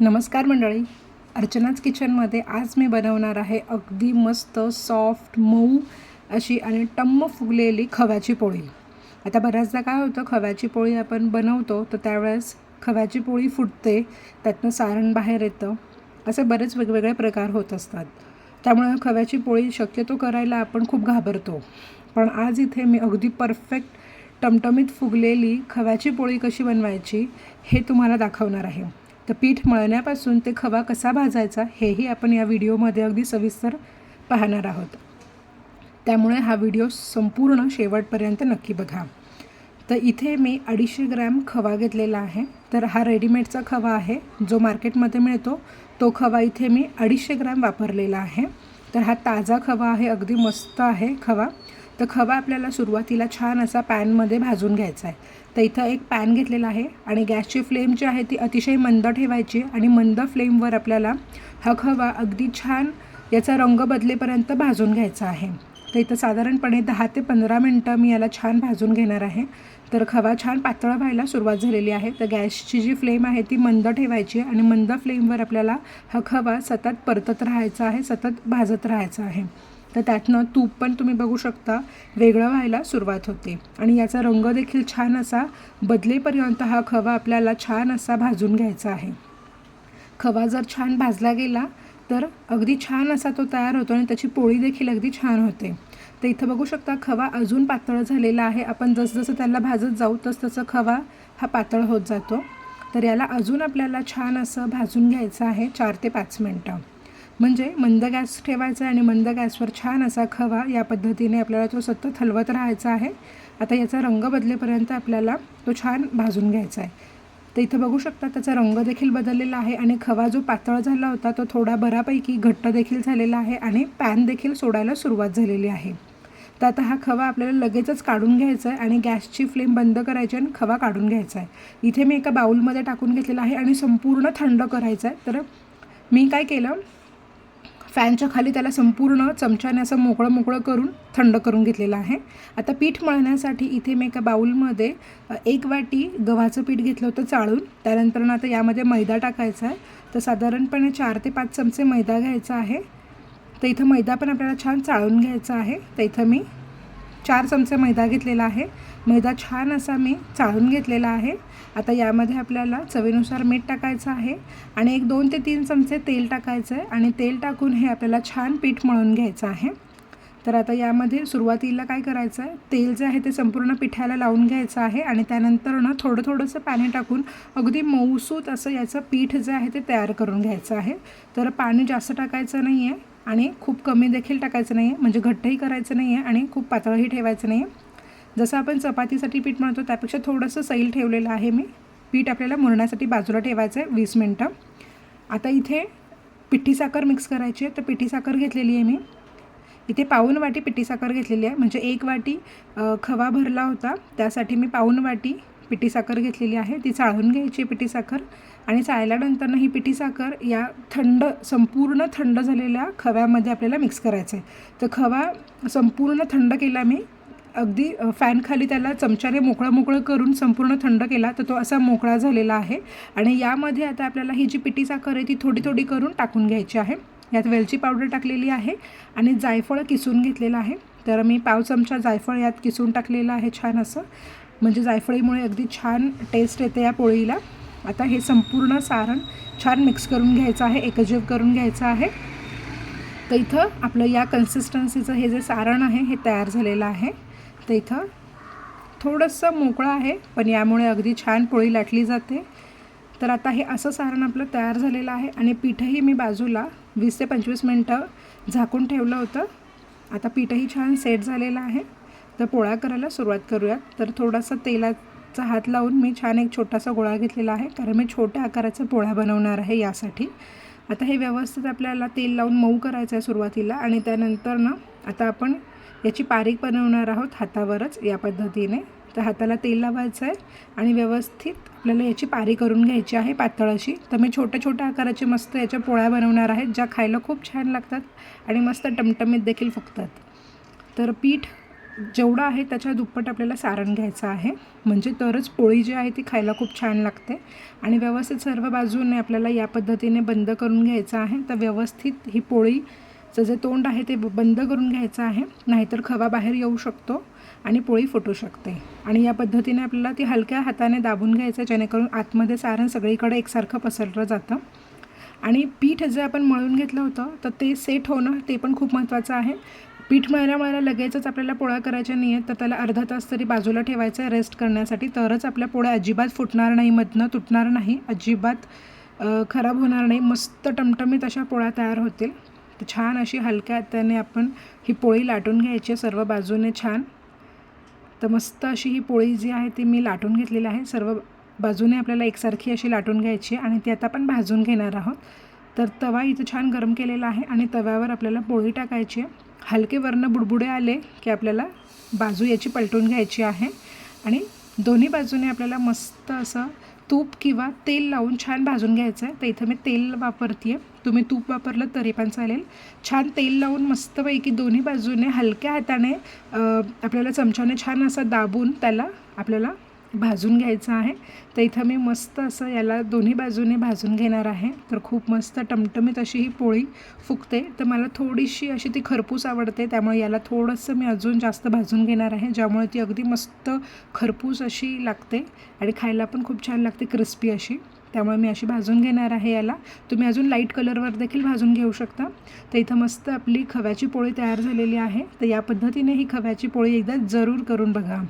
नमस्कार मंडळी. अर्चनाच किचनमध्ये आज मी बनवणार आहे अगदी मस्त सॉफ्ट मऊ अशी आणि टम्म फुगलेली खव्याची पोळी. आता बऱ्याचदा काय होतं खव्याची पोळी आपण बनवतो तर त्यावेळेस खव्याची पोळी फुटते त्यातनं सारण बाहेर येतं. असे बरेच वेगवेगळे प्रकार होत असतात. त्यामुळे खव्याची पोळी शक्यतो करायला आपण खूप घाबरतो. पण आज इथे मी अगदी परफेक्ट टमटमीत फुगलेली खव्याची पोळी कशी बनवायची हे तुम्हाला दाखवणार आहे. तर पीठ मळण्यापासून ते खवा कसा भाजायचा हेही आपण या व्हिडिओमध्ये अगदी सविस्तर पाहणार आहोत. त्यामुळे हा व्हिडिओ संपूर्ण शेवटपर्यंत नक्की बघा. तर इथे मी अडीचशे ग्रॅम खवा घेतलेला आहे. तर हा रेडीमेडचा खवा आहे जो मार्केटमध्ये मिळतो. तो खवा इथे मी अडीचशे ग्रॅम वापरलेला आहे. तर हा ताजा खवा आहे अगदी मस्त आहे खवा. तर खवा आपल्याला सुरुवातीला छान असा पॅनमध्ये भाजून घ्यायचा आहे. तर इथं एक पॅन घेतलेला आहे आणि गॅसची फ्लेम जी आहे ती अतिशय मंद ठेवायची आणि मंद फ्लेमवर आपल्याला हा खवा अगदी छान याचा रंग बदलेपर्यंत भाजून घ्यायचा आहे. तर इथं साधारणपणे दहा ते पंधरा मिनटं मी याला छान भाजून घेणार आहे. तर खवा छान पातळ व्हायला सुरुवात झालेली आहे. तर गॅसची जी फ्लेम आहे ती मंद ठेवायची आणि मंद फ्लेमवर आपल्याला हा खवा सतत परतत राहायचा आहे सतत भाजत राहायचा आहे. तर त्यातनं तूप पण तुम्ही बघू शकता वेगळं व्हायला सुरुवात होते. आणि याचा रंग देखील छान असा बदलेपर्यंत हा खवा आपल्याला छान असा भाजून घ्यायचा आहे. खवा जर छान भाजला गेला तर अगदी छान असा तो तयार होतो आणि त्याची पोळी देखील अगदी छान होते. तर इथं बघू शकता खवा अजून पातळ झालेला आहे. आपण जसजसं त्याला भाजत जाऊ तसतसं खवा हा पातळ होत जातो. तर याला अजून आपल्याला छान असं भाजून घ्यायचं आहे चार ते पाच मिनटं. म्हणजे मंद गॅस ठेवायचा आणि मंद गॅसवर छान असा खवा या पद्धतीने आपल्याला तो सतत हलवत राहायचा आहे. आता याचा रंग बदलेपर्यंत आपल्याला तो छान भाजून घ्यायचा आहे. तर इथं बघू शकता त्याचा रंग देखील बदललेला आहे आणि खवा जो पातळ झाला होता तो थोडा बऱ्यापैकी घट्ट देखील झालेला आहे आणि पॅन देखील सोडायला सुरुवात झालेली आहे. तर आता हा खवा आपल्याला लगेचच काढून घ्यायचा आहे आणि गॅसची फ्लेम बंद करायची आणि खवा काढून घ्यायचा आहे. इथे मी एका बाऊलमध्ये टाकून घेतलेला आहे आणि संपूर्ण थंड करायचं आहे. तर मी काय केलं? फॅनच्या खाली त्याला संपूर्ण चमच्याने असं मोकळं मोकळं करून थंड करून घेतलेलं आहे. आता पीठ मळण्यासाठी इथे मी एका बाऊलमध्ये एक वाटी गव्हाचं पीठ घेतलं होतं चाळून. त्यानंतर आता यामध्ये मैदा टाकायचा आहे. तर साधारणपणे चार ते पाच चमचे मैदा घ्यायचा आहे. तर इथं मैदा पण आपल्याला छान चाळून घ्यायचा आहे. तर इथं मी चार चमचे मैदा घेतलेला आहे. मैदा छान असा मी चाळून घेतलेला आहे. आता यामध्ये आपल्याला चवीनुसार मीठ टाकायचं आहे आणि एक दोन ते तीन चमचे तेल टाकायचं आहे आणि तेल टाकून हे आपल्याला छान पीठ मळून घ्यायचं आहे. तर आता यामध्ये सुरुवातीला काय करायचं आहे तेल जे आहे ते संपूर्ण पिठाला लावून घ्यायचं आहे आणि त्यानंतर ना थोडं थोडंसं पाणी टाकून अगदी मऊसूत असं याचं पीठ जे आहे ते तयार करून घ्यायचं आहे. तर पाणी जास्त टाकायचं नाही आहे आणि खूप कमी देखील टाकायचं नाही आहे म्हणजे घट्टही करायचं नाही आहे आणि खूप पातळही ठेवायचं नाही आहे जसं आपण चपातीसाठी पीठ म्हणतो त्यापेक्षा थोडंसं सैल ठेवलेलं आहे मी. पीठ आपल्याला मुरण्यासाठी बाजूला ठेवायचं आहे वीस मिनटं. आता इथे पिठी साखर मिक्स करायची आहे तर पिठी साखर घेतलेली आहे मी. इथे पाऊन वाटी पिठी साखर घेतलेली आहे म्हणजे एक वाटी खवा भरला होता त्यासाठी मी पाऊन वाटी पिठी साखर घेतलेली आहे. ती चाळून घ्यायची पिठी साखर आणि चाळल्यानंतरनं ही पिठी साखर या थंड संपूर्ण थंड झालेल्या खव्यामध्ये आपल्याला मिक्स करायचं आहे. तर खवा संपूर्ण थंड केला मी अगदी फॅनखाली त्याला चमच्याने मोकळं मोकळं करून संपूर्ण थंड केला तर तो असा मोकळा झालेला आहे. आणि यामध्ये आता आपल्याला ही जी पिटी साखर आहे ती थोडी थोडी करून टाकून घ्यायची आहे. यात वेलची पावडर टाकलेली आहे आणि जायफळ किसून घेतलेलं आहे. तर मी पाव चमचा जायफळ यात किसून टाकलेलं आहे छान असं. म्हणजे जायफळीमुळे अगदी छान टेस्ट येते या पोळीला. आता हे संपूर्ण सारण छान मिक्स करून घ्यायचं आहे एकजीव करून घ्यायचं आहे. तर इथं आपलं या कन्सिस्टन्सीचं हे जे सारण आहे हे तयार झालेलं आहे. तर इथं. थोडंसं मोकळं आहे पण यामुळे अगदी छान पोळी लाटली जाते. तर आता हे असं सारण आपलं तयार झालेलं आहे आणि पीठही मी बाजूला वीस ते पंचवीस मिनटं झाकून ठेवलं होतं. आता पीठही छान सेट झालेलं आहे. तर पोळ्या करायला सुरुवात करूयात. तर थोडासा तेलाचा हात लावून मी छान एक छोटासा गोळा घेतलेला आहे कारण मी छोट्या आकाराचा पोळ्या बनवणार आहे यासाठी. आता हे व्यवस्थित आपल्याला तेल लावून मऊ करायचं आहे सुरुवातीला आणि त्यानंतर ना आता आपण याची पारीक बनवणार आहोत हातावरच या पद्धतीने. तर हाताला तेल लावायचं आहे आणि व्यवस्थित आपल्याला याची पारी करून घ्यायची आहे पातळ अशी तर मी छोट्या छोट्या आकाराची मस्त याच्या पोळ्या बनवणार आहेत ज्या खायला खूप छान लागतात आणि मस्त टमटमीत देखील फुकतात तर पीठ जेवढं आहे त्याच्या दुप्पट आपल्याला सारण घ्यायचं आहे. म्हणजे तरच पोळी जी आहे ती खायला खूप छान लागते. आणि व्यवस्थित सर्व बाजूने आपल्याला या पद्धतीने बंद करून घ्यायचं आहे. तर व्यवस्थित ही पोळीचं जे तोंड आहे ते बंद करून घ्यायचं आहे. नाहीतर खवा बाहेर येऊ शकतो आणि पोळी फुटू शकते. आणि या पद्धतीने आपल्याला ती हलक्या हाताने दाबून घ्यायचं जेणेकरून आतमध्ये सारण सगळीकडे एकसारखं पसरलं जातं. आणि पीठ जे आपण मळून घेतलं होतं तर ते सेट होणं ते पण खूप महत्त्वाचं आहे. पीठ मळल्या मळल्या लगेचच आपल्याला पोळ्या करायच्या नाही आहेत तर त्याला अर्धा तास तरी बाजूला ठेवायचं आहे रेस्ट करण्यासाठी. तरच आपल्या पोळ्या अजिबात फुटणार नाही मधनं तुटणार नाही अजिबात खराब होणार नाही. मस्त टमटमीत अशा पोळ्या तयार होतील. तर छान अशी हलक्या हाताने आपण ही पोळी लाटून घ्यायची आहे सर्व बाजूने छान. तर मस्त अशी ही पोळी जी आहे ती मी लाटून घेतलेली आहे. सर्व बाजूने आपल्याला एकसारखी अशी लाटून घ्यायची आहे आणि ती आता आपण भाजून घेणार आहोत. तर तवा इथं छान गरम केलेला आहे आणि तव्यावर आपल्याला पोळी टाकायची आहे. हलके वर्ण बुडबुडे आले की आपल्याला बाजू याची पलटून घ्यायची आहे. आणि दोन्ही बाजूने आपल्याला मस्त असं तूप किंवा तेल लावून छान भाजून घ्यायचं आहे तर इथं मी तेल वापरते आहे तुम्ही तूप वापरलं तरी पण चालेल. छान तेल लावून मस्तपैकी दोन्ही बाजूने हलक्या हाताने आपल्याला चमच्याने छान असं दाबून त्याला आपल्याला भाजून घ्यायचं आहे. तर इथं मी मस्त असं याला दोन्ही बाजूने भाजून घेणार आहे. तर खूप मस्त टमटमीत अशी ही पोळी फुगते. तर मला थोडीशी अशी ती खरपूस आवडते. त्यामुळे याला थोडंसं मी अजून जास्त भाजून घेणार आहे. ज्यामुळे ती अगदी मस्त खरपूस अशी लागते आणि खायला पण खूप छान लागते क्रिस्पी अशी. त्यामुळे मी अशी भाजून घेणार आहे याला. तुम्ही अजून लाइट कलरवर देखील भाजून घेऊ शकता. तर इथं मस्त आपली खव्याची पोळी तयार झालेली आहे. तर या पद्धतीने ही खव्याची पोळी एकदा जरूर करून बघा.